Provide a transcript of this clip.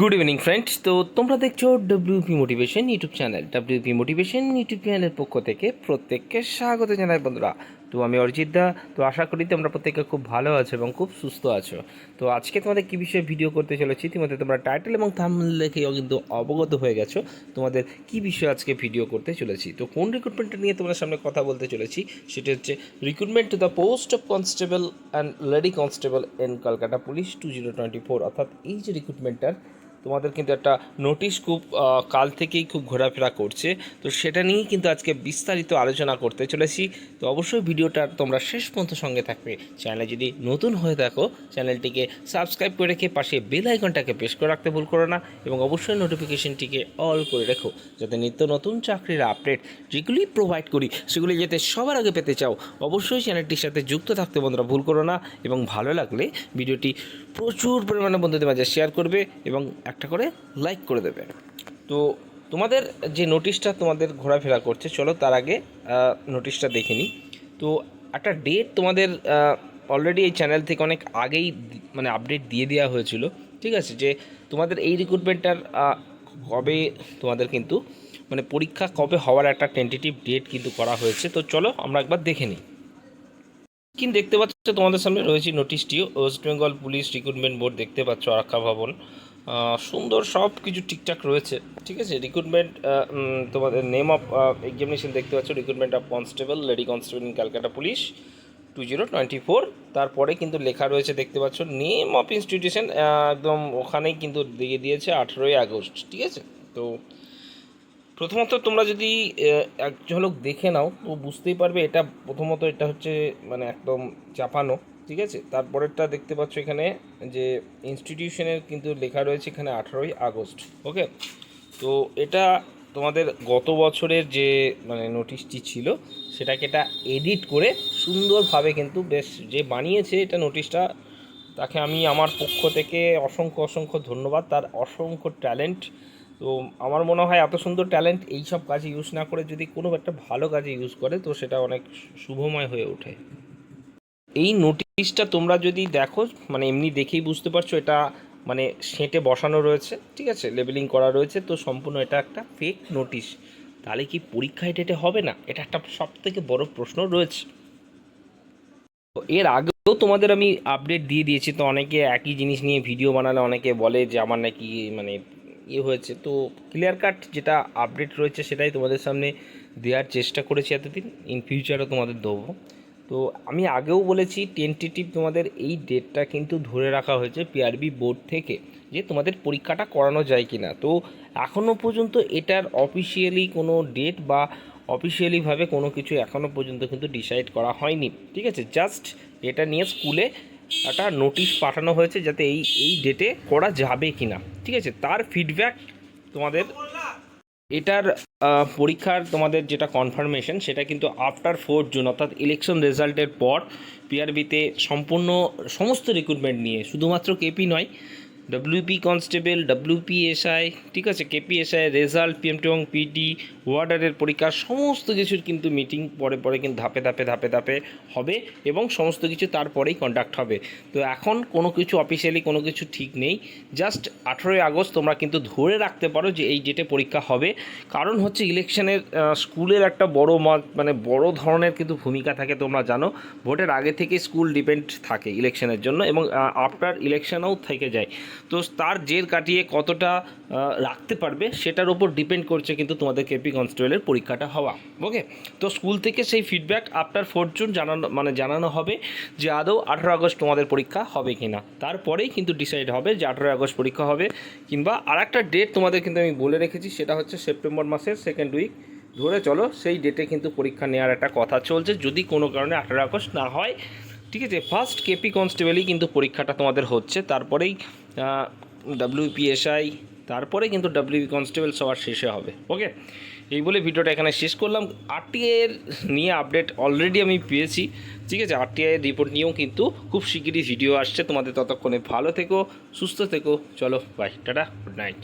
Good evening friends তো তোমরা দেখছ WP motivation YouTube channel WP motivation YouTube চ্যানেলের পক্ষ থেকে প্রত্যেককে স্বাগত জানাই, বন্ধুরা। তো আমি অরিজিৎ দা। তো আশা করি তোমরা প্রত্যেকে খুব ভালো আছো এবং খুব সুস্থ আছো। তো আজকে তোমাদের কী বিষয়ে ভিডিও করতে চলেছি ইতিমধ্যে তোমরা টাইটেল এবং থাম লেখেও কিন্তু অবগত হয়ে গেছো। তোমাদের কী বিষয়ে আজকে ভিডিও করতে চলেছি? তো কোন রিক্রুটমেন্টটা নিয়ে তোমাদের সামনে কথা বলতে চলেছি, সেটা হচ্ছে recruitment to the post of constable and lady constable in Kolkata police two zero twenty four অর্থাৎ এই যে রিক্রুটমেন্টটার তোমাদের কিন্তু একটা নোটিশ খুব কাল থেকেই খুব ঘোরাফেরা করছে। তো সেটা নিয়েই কিন্তু আজকে বিস্তারিত আলোচনা করতে চলেছি। তো অবশ্যই ভিডিওটা তোমরা শেষ পর্যন্ত সঙ্গে থাকবে। চ্যানেলে যদি নতুন হয়ে থাকো, চ্যানেলটিকে সাবস্ক্রাইব করে রেখে পাশে বেল আইকনটাকে প্রেস করে রাখতে ভুল করো না এবং অবশ্যই নোটিফিকেশনটিকে অল করে রেখো, যাতে নিত্য নতুন চাকরির আপডেট যেগুলি প্রোভাইড করি, সেগুলি যাতে সবার আগে পেতে চাও। অবশ্যই চ্যানেলটির সাথে যুক্ত থাকতে বন্ধুরা ভুল করো না এবং ভালো লাগলে ভিডিওটি প্রচুর পরিমাণে বন্ধুদের মাঝে শেয়ার করবে এবং একটা করে লাইক করে দেবে। তো তোমাদের যে নোটিশটা তোমাদের ঘোরাফেরা করছে, চলো তার আগে নোটিশটা দেখে নিই। তো একটা ডেট তোমাদের অলরেডি এই চ্যানেল থেকে অনেক আগেই মানে আপডেট দিয়ে দেওয়া হয়েছিল, ঠিক আছে? যে তোমাদের এই রিক্রুটমেন্টটার কবে তোমাদের কিন্তু মানে পরীক্ষা কবে হওয়ার একটা টেন্টেটিভ ডেট কিন্তু করা হয়েছে। তো চলো আমরা একবার দেখে নিই। কিন্তু দেখতে পাচ্ছ, তোমাদের সামনে রয়েছে নোটিশটিও West Bengal police recruitment board দেখতে পাচ্ছ আরক্ষা ভবন। সুন্দর সব কিছু ঠিকঠাক রয়েছে, ঠিক আছে? রিক্রুটমেন্ট তোমাদের নেম অফ এক্সামিনেশন দেখতে পাচ্ছ recruitment of constable lady constable in Calcutta police two zero twenty four তারপরে কিন্তু লেখা রয়েছে, দেখতে পাচ্ছ নেম অফ ইনস্টিটিউশন একদম ওখানেই কিন্তু দিয়ে দিয়েছে আঠেরোই আগস্ট, ঠিক আছে? তো প্রথমত তোমরা যদি এক ঝলক দেখে নাও, তো বুঝতেই পারবে এটা প্রথমত এটা হচ্ছে মানে একদম চাপানো ঠিক আছে? তারপরেরটা দেখতে পাচ্ছ এখানে যে ইনস্টিটিউশনের কিন্তু লেখা রয়েছে এখানে আঠারোই আগস্ট ওকে তো এটা তোমাদের গত বছরের যে মানে নোটিশটি ছিল, সেটাকে এটা এডিট করে সুন্দরভাবে কিন্তু বেশ যে বানিয়েছে এটা নোটিশটা তাকে আমি আমার পক্ষ থেকে অসংখ্য অসংখ্য ধন্যবাদ। তার অসংখ্য ট্যালেন্ট তো আমার মনে হয় এত সুন্দর ট্যালেন্ট এইসব কাজে ইউজ না করে যদি কোনো একটা ভালো কাজে ইউজ করে, তো সেটা অনেক শুভময় হয়ে ওঠে। এই নোটিশটা তোমরা যদি দেখো মানে এমনি দেখেই বুঝতে পারছ এটা মানে সেঁটে বসানো রয়েছে, ঠিক আছে? লেবেলিং করা রয়েছে, তো সম্পূর্ণ এটা একটা ফেক নোটিশ তাহলে কি পরীক্ষায় ডেটে হবে না? এটা একটা সব থেকে বড় প্রশ্ন রয়েছে। তো এর আগেও তোমাদের আমি আপডেট দিয়ে দিয়েছি, তো অনেকে একই জিনিস নিয়ে ভিডিও বানালে অনেকে বলে যে আমার নাকি মানে ইয়ে হয়েছে। তো ক্লিয়ার কাট যেটা আপডেট রয়েছে সেটাই তোমাদের সামনে দেওয়ার চেষ্টা করেছি এতদিন। ইন ফিউচারও তোমাদের দেবো। তো আমি আগেও বলেছি টেন্টেটিভ তোমাদের এই ডেটটা কিন্তু ধরে রাখা হয়েছে পিআরবি বোর্ড থেকে যে তোমাদের পরীক্ষাটা করানো যায় কি না তো এখনও পর্যন্ত এটার অফিসিয়ালি কোনো ডেট বা অফিসিয়ালিভাবে কোনো কিছু এখনও পর্যন্ত কিন্তু ডিসাইড করা হয়নি। ঠিক আছে? জাস্ট এটা নিয়ে স্কুলে একটা নোটিশ পাঠানো হয়েছে যাতে এই এই ডেটে করা যাবে কি না ঠিক আছে? তার ফিডব্যাক তোমাদের এটার পরীক্ষার তোমাদের যেটা কনফার্মেশন সেটা কিন্তু আফটার ফোর্থ জুন অর্থাৎ ইলেকশন রেজাল্টের পর পিআরবিতে সম্পূর্ণ সমস্ত রিক্রুটমেন্ট নিয়ে, শুধুমাত্র কেপি নয় ডব্লিউপি কনস্টেবল ডব্লিউপি এসআই ঠিক আছে K P S I result P M T এবং পিডি ওয়ার্ডারের পরীক্ষা, সমস্ত কিছুর কিন্তু মিটিং পরে পরে কিন্তু ধাপে ধাপে ধাপে ধাপে হবে এবং সমস্ত কিছু তারপরেই কন্ডাক্ট হবে। তো এখন কোনো কিছু অফিসিয়ালি কোনো কিছু ঠিক নেই। জাস্ট আঠেরোই আগস্ট তোমরা কিন্তু ধরে রাখতে পারো যে এই ডেটে পরীক্ষা হবে। কারণ হচ্ছে ইলেকশনের স্কুলের একটা বড় মানে বড় ধরনের কিন্তু ভূমিকা থাকে তোমরা জানো। ভোটের আগে থেকে স্কুল ডিপেন্ড থাকে ইলেকশনের জন্য এবং আফটার ইলেকশনেও থেকে যায়। তো তার জের কাটিয়ে কতটা রাখতে পারবে সেটার উপর ডিপেন্ড করছে কিন্তু তোমাদের কেপি কনস্টেবলের পরীক্ষাটা হওয়া ওকে তো স্কুল থেকে সেই ফিডব্যাক আফটার ফোর্থ জুন জানানো মানে জানানো হবে যে আদৌ আঠেরো আগস্ট তোমাদের পরীক্ষা হবে কি না তারপরেই কিন্তু ডিসাইড হবে যে আঠেরোই আগস্ট পরীক্ষা হবে কিংবা আর একটা ডেট তোমাদের কিন্তু আমি বলে রেখেছি, সেটা হচ্ছে সেপ্টেম্বর মাসের সেকেন্ড উইক ধরে চলো সেই ডেটে কিন্তু পরীক্ষা নেওয়ার একটা কথা চলছে, যদি কোনো কারণে আঠেরো আগস্ট না হয়, ঠিক আছে? ফার্স্ট কেপি কনস্টেবলই কিন্তু পরীক্ষাটা তোমাদের হচ্ছে, তারপরেই ডাব্লিউপিএসআই তারপরে কিন্তু ডাব্লিউপি কনস্টেবল সবার শেষে হবে ওকে এই বলে ভিডিওটা এখানে শেষ করলাম। আরটিআইয়ের নিয়ে আপডেট অলরেডি আমি পেয়েছি, ঠিক আছে? আরটিআইয়ের রিপোর্ট নিয়েও কিন্তু খুব শিগগিরই ভিডিও আসছে। তোমাদের ততক্ষণে ভালো থেকো, সুস্থ থেকো, চলো বাই টাটা গুড নাইট